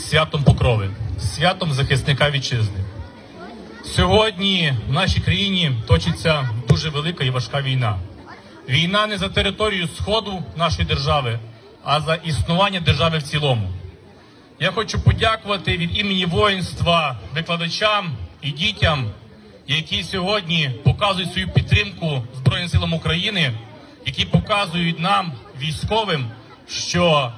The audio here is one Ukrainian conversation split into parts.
святом Покрови, святом захисника вітчизни. Сьогодні в нашій країні точиться дуже велика і важка війна. Війна не за територію Сходу нашої держави, а за існування держави в цілому. Я хочу подякувати від імені воїнства викладачам і дітям, які сьогодні показують свою підтримку Збройним силам України, які показують нам, військовим, що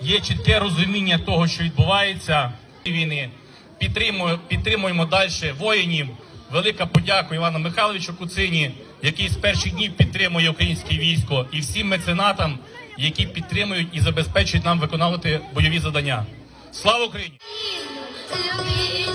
є чітке розуміння того, що відбувається війни. Підтримуємо, підтримуємо далі воїнів. Велика подяка Івану Михайловичу Куцині, який з перших днів підтримує українське військо, і всім меценатам, які підтримують і забезпечують нам виконувати бойові завдання. Слава Україні! Любіть